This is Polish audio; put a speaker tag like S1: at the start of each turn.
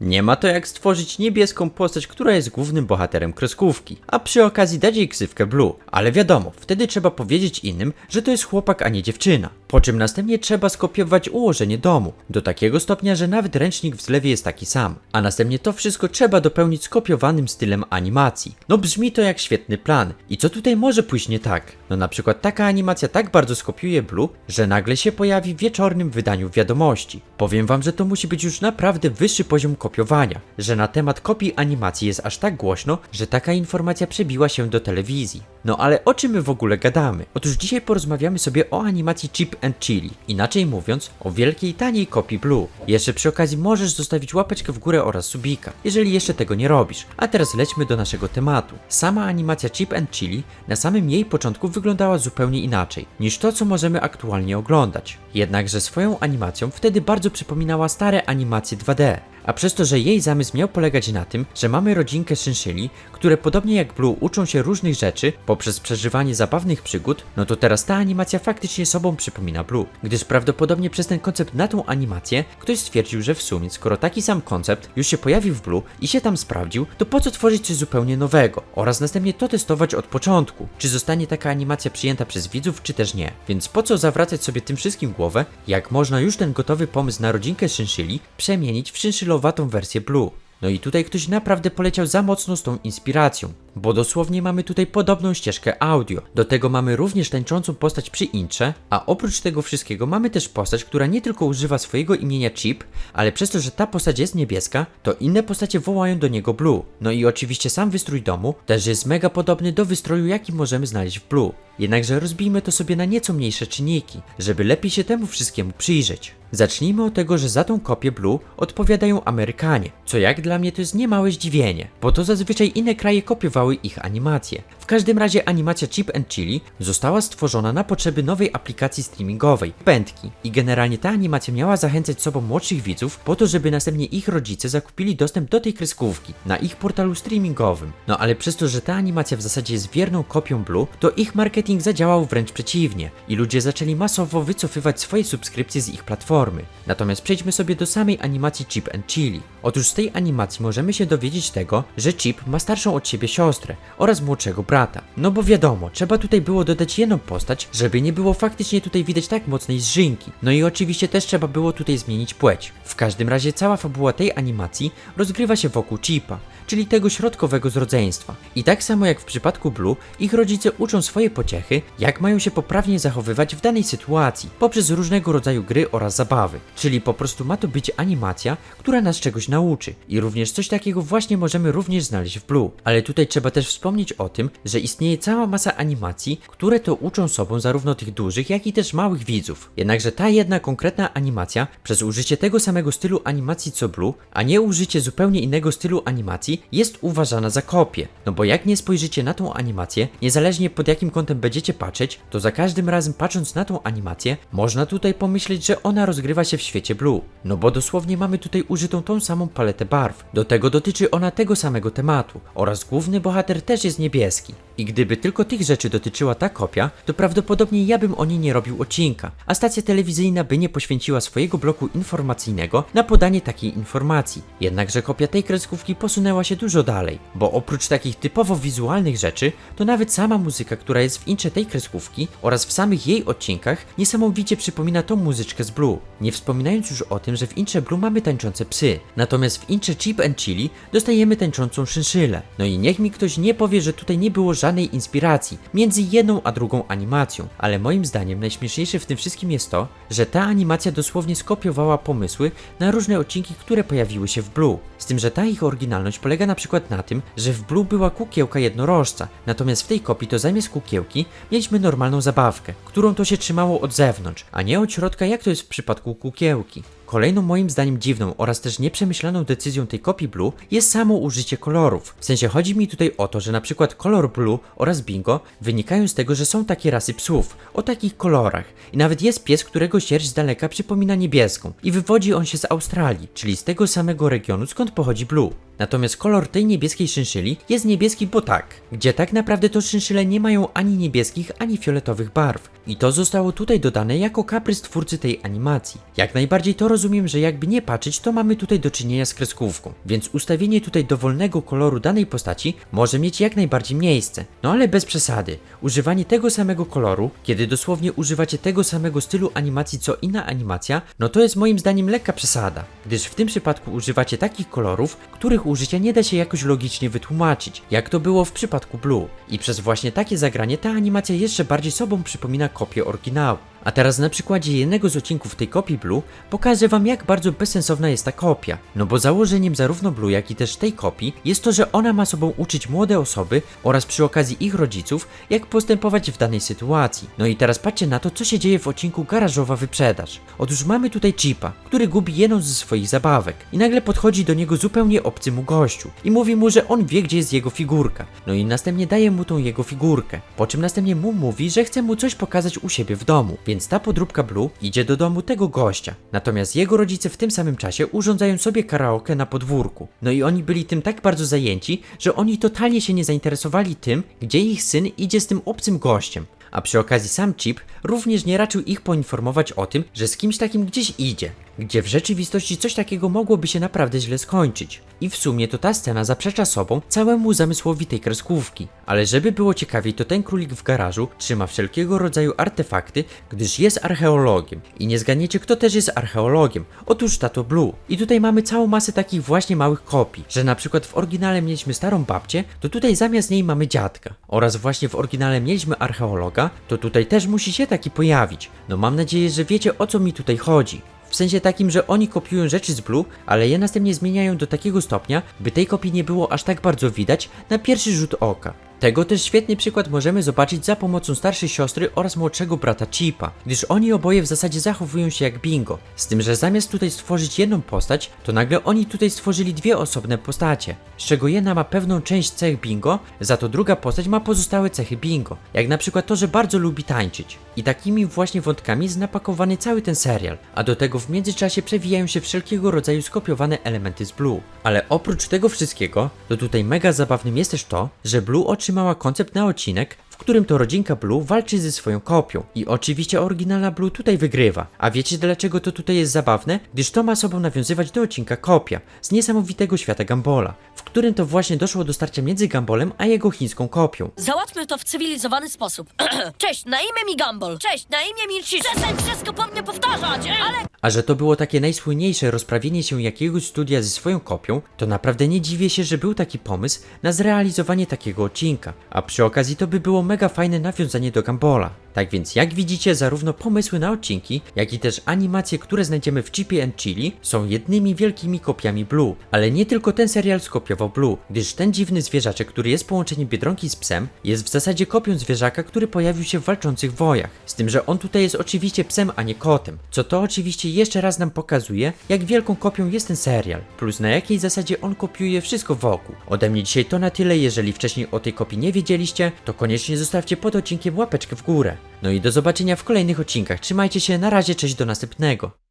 S1: Nie ma to jak stworzyć niebieską postać, która jest głównym bohaterem kreskówki, a przy okazji dać jej ksywkę Blue. Ale wiadomo, wtedy trzeba powiedzieć innym, że to jest chłopak, a nie dziewczyna. Po czym następnie trzeba skopiować ułożenie domu, do takiego stopnia, że nawet ręcznik w zlewie jest taki sam. A następnie to wszystko trzeba dopełnić skopiowanym stylem animacji. No brzmi to jak świetny plan. I co tutaj może pójść nie tak? No na przykład taka animacja tak bardzo skopiuje Blue, że nagle się pojawi w wieczornym wydaniu wiadomości. Powiem wam, że to musi być już naprawdę wyższy poziom kopiowania, że na temat kopii animacji jest aż tak głośno, że taka informacja przebiła się do telewizji. No ale o czym my w ogóle gadamy? Otóż dzisiaj porozmawiamy sobie o animacji Chip and Chili, inaczej mówiąc, o wielkiej taniej kopii Blue. Jeszcze przy okazji możesz zostawić łapeczkę w górę oraz subika, jeżeli jeszcze tego nie robisz. A teraz lećmy do naszego tematu. Sama animacja Chip and Chili na samym jej początku wyglądała zupełnie inaczej niż to, co możemy aktualnie oglądać. Jednakże swoją animacją wtedy bardzo przypominała stare animacje 2D. A przez to, że jej zamysł miał polegać na tym, że mamy rodzinkę szynszyli, które podobnie jak Blue uczą się różnych rzeczy poprzez przeżywanie zabawnych przygód, no to teraz ta animacja faktycznie sobą przypomina Blue, gdyż prawdopodobnie przez ten koncept na tą animację ktoś stwierdził, że w sumie skoro taki sam koncept już się pojawił w Blue i się tam sprawdził, to po co tworzyć coś zupełnie nowego oraz następnie to testować od początku, czy zostanie taka animacja przyjęta przez widzów, czy też nie. Więc po co zawracać sobie tym wszystkim głowę, jak można już ten gotowy pomysł na rodzinkę szynszyli przemienić w szynszylowatą wersję Blue. No i tutaj ktoś naprawdę poleciał za mocno z tą inspiracją, bo dosłownie mamy tutaj podobną ścieżkę audio. Do tego mamy również tańczącą postać przy intrze, a oprócz tego wszystkiego mamy też postać, która nie tylko używa swojego imienia Chip, ale przez to, że ta postać jest niebieska, to inne postacie wołają do niego Blue. No i oczywiście sam wystrój domu też jest mega podobny do wystroju, jaki możemy znaleźć w Blue. Jednakże rozbijmy to sobie na nieco mniejsze czynniki, żeby lepiej się temu wszystkiemu przyjrzeć. Zacznijmy od tego, że za tą kopię Blue odpowiadają Amerykanie, co jak dla mnie to jest niemałe zdziwienie, bo to zazwyczaj inne kraje kopiowały ich animacje. W każdym razie animacja Chip and Chili została stworzona na potrzeby nowej aplikacji streamingowej, Pętki. I generalnie ta animacja miała zachęcać sobą młodszych widzów po to, żeby następnie ich rodzice zakupili dostęp do tej kreskówki na ich portalu streamingowym. No ale przez to, że ta animacja w zasadzie jest wierną kopią Blue, to ich marketing zadziałał wręcz przeciwnie i ludzie zaczęli masowo wycofywać swoje subskrypcje z ich platformy. Natomiast przejdźmy sobie do samej animacji Chip and Chili. Otóż z tej animacji możemy się dowiedzieć tego, że Chip ma starszą od siebie siostrę oraz młodszego brata. No bo wiadomo, trzeba tutaj było dodać jedną postać, żeby nie było faktycznie tutaj widać tak mocnej zżynki. No i oczywiście też trzeba było tutaj zmienić płeć. W każdym razie cała fabuła tej animacji rozgrywa się wokół Chipa, czyli tego środkowego z rodzeństwa. I tak samo jak w przypadku Blue, ich rodzice uczą swoje pociechy, jak mają się poprawnie zachowywać w danej sytuacji, poprzez różnego rodzaju gry oraz zabawy. Czyli po prostu ma to być animacja, która nas czegoś nauczy. I również coś takiego właśnie możemy również znaleźć w Blue. Ale tutaj trzeba też wspomnieć o tym, że istnieje cała masa animacji, które to uczą sobą zarówno tych dużych, jak i też małych widzów. Jednakże ta jedna konkretna animacja, przez użycie tego samego stylu animacji co Blue, a nie użycie zupełnie innego stylu animacji, jest uważana za kopię. No bo jak nie spojrzycie na tą animację, niezależnie pod jakim kątem będziecie patrzeć, to za każdym razem patrząc na tą animację, można tutaj pomyśleć, że ona rozgrywa się w świecie Blue. No bo dosłownie mamy tutaj użytą tą samą paletę barw. Do tego dotyczy ona tego samego tematu oraz główny bohater też jest niebieski. I gdyby tylko tych rzeczy dotyczyła ta kopia, to prawdopodobnie ja bym o niej nie robił odcinka, a stacja telewizyjna by nie poświęciła swojego bloku informacyjnego na podanie takiej informacji. Jednakże kopia tej kreskówki posunęła się dużo dalej, bo oprócz takich typowo wizualnych rzeczy, to nawet sama muzyka, która jest w intrze tej kreskówki oraz w samych jej odcinkach niesamowicie przypomina tą muzyczkę z Blue. Nie wspominając już o tym, że w intrze Blue mamy tańczące psy, natomiast w intrze Chip and Chili dostajemy tańczącą szynszylę. No i niech mi ktoś nie powie, że tutaj nie było żadnej inspiracji między jedną a drugą animacją, ale moim zdaniem najśmieszniejsze w tym wszystkim jest to, że ta animacja dosłownie skopiowała pomysły na różne odcinki, które pojawiły się w Blue. Z tym, że ta ich oryginalność polega na przykład na tym, że w Blue była kukiełka jednorożca, natomiast w tej kopii to zamiast kukiełki mieliśmy normalną zabawkę, którą to się trzymało od zewnątrz, a nie od środka jak to jest w przypadku kukiełki. Kolejną moim zdaniem dziwną oraz też nieprzemyślaną decyzją tej kopii Blue jest samo użycie kolorów. W sensie chodzi mi tutaj o to, że na przykład kolor Blue oraz Bingo wynikają z tego, że są takie rasy psów o takich kolorach i nawet jest pies, którego sierść z daleka przypomina niebieską i wywodzi on się z Australii, czyli z tego samego regionu skąd pochodzi Blue. Natomiast kolor tej niebieskiej szynszeli jest niebieski, bo tak, gdzie tak naprawdę to szynszyle nie mają ani niebieskich, ani fioletowych barw. I to zostało tutaj dodane jako kaprys twórcy tej animacji. Jak najbardziej to rozumiem, że jakby nie patrzeć, to mamy tutaj do czynienia z kreskówką. Więc ustawienie tutaj dowolnego koloru danej postaci może mieć jak najbardziej miejsce. No ale bez przesady. Używanie tego samego koloru, kiedy dosłownie używacie tego samego stylu animacji co inna animacja, no to jest moim zdaniem lekka przesada. Gdyż w tym przypadku używacie takich kolorów, których użycia nie da się jakoś logicznie wytłumaczyć, jak to było w przypadku Blue. I przez właśnie takie zagranie ta animacja jeszcze bardziej sobą przypomina kopię oryginału. A teraz na przykładzie jednego z odcinków tej kopii Blue pokażę wam jak bardzo bezsensowna jest ta kopia. No bo założeniem zarówno Blue jak i też tej kopii jest to, że ona ma sobą uczyć młode osoby oraz przy okazji ich rodziców jak postępować w danej sytuacji. No i teraz patrzcie na to co się dzieje w odcinku Garażowa Wyprzedaż. Otóż mamy tutaj Chipa, który gubi jedną ze swoich zabawek i nagle podchodzi do niego zupełnie obcy mu gościu i mówi mu, że on wie gdzie jest jego figurka. No i następnie daje mu tą jego figurkę, po czym następnie mu mówi, że chce mu coś pokazać u siebie w domu, więc ta podróbka Blue idzie do domu tego gościa. Natomiast jego rodzice w tym samym czasie urządzają sobie karaoke na podwórku. No i oni byli tym tak bardzo zajęci, że oni totalnie się nie zainteresowali tym, gdzie ich syn idzie z tym obcym gościem. A przy okazji sam Chip również nie raczył ich poinformować o tym, że z kimś takim gdzieś idzie, gdzie w rzeczywistości coś takiego mogłoby się naprawdę źle skończyć. I w sumie to ta scena zaprzecza sobą całemu zamysłowi tej kreskówki. Ale żeby było ciekawiej, to ten królik w garażu trzyma wszelkiego rodzaju artefakty, gdyż jest archeologiem. I nie zgadniecie, kto też jest archeologiem. Otóż Tato Blue. I tutaj mamy całą masę takich właśnie małych kopii, że na przykład w oryginale mieliśmy starą babcię, to tutaj zamiast niej mamy dziadka. Oraz właśnie w oryginale mieliśmy archeologa, to tutaj też musi się taki pojawić. No mam nadzieję, że wiecie o co mi tutaj chodzi. W sensie takim, że oni kopiują rzeczy z Blue, ale je następnie zmieniają do takiego stopnia, by tej kopii nie było aż tak bardzo widać na pierwszy rzut oka. Tego też świetny przykład możemy zobaczyć za pomocą starszej siostry oraz młodszego brata Chipa, gdyż oni oboje w zasadzie zachowują się jak bingo. Z tym, że zamiast tutaj stworzyć jedną postać, to nagle oni tutaj stworzyli dwie osobne postacie, z czego jedna ma pewną część cech bingo, za to druga postać ma pozostałe cechy bingo, jak na przykład to, że bardzo lubi tańczyć. I takimi właśnie wątkami jest napakowany cały ten serial, a do tego w międzyczasie przewijają się wszelkiego rodzaju skopiowane elementy z Blue. Ale oprócz tego wszystkiego, to tutaj mega zabawnym jest też to, że Blue otrzymała koncept na odcinek, w którym to rodzinka Blue walczy ze swoją kopią. I oczywiście oryginalna Blue tutaj wygrywa. A wiecie dlaczego to tutaj jest zabawne? Gdyż to ma sobą nawiązywać do odcinka Kopia z niesamowitego świata Gambola, w którym to właśnie doszło do starcia między Gambolem a jego chińską kopią.
S2: Załatwmy to w cywilizowany sposób. Cześć, na imię mi Gumball. Cześć, na imię mi Chish. Przestań wszystko po mnie powtarzać, ale...
S1: A że to było takie najsłynniejsze rozprawienie się jakiegoś studia ze swoją kopią, to naprawdę nie dziwię się, że był taki pomysł na zrealizowanie takiego odcinka. A przy okazji to by było mega fajne nawiązanie do Gambola. Tak więc jak widzicie, zarówno pomysły na odcinki, jak i też animacje, które znajdziemy w Chipie and Chili są jednymi wielkimi kopiami Blue. Ale nie tylko ten serial skopiował Blue, gdyż ten dziwny zwierzaczek, który jest połączeniem Biedronki z psem, jest w zasadzie kopią zwierzaka, który pojawił się w walczących wojach. Z tym, że on tutaj jest oczywiście psem, a nie kotem. Co to oczywiście jeszcze raz nam pokazuje, jak wielką kopią jest ten serial, plus na jakiej zasadzie on kopiuje wszystko wokół. Ode mnie dzisiaj to na tyle, jeżeli wcześniej o tej kopii nie wiedzieliście, to koniecznie zostawcie pod odcinkiem łapeczkę w górę. No i do zobaczenia w kolejnych odcinkach. Trzymajcie się, na razie, cześć, do następnego.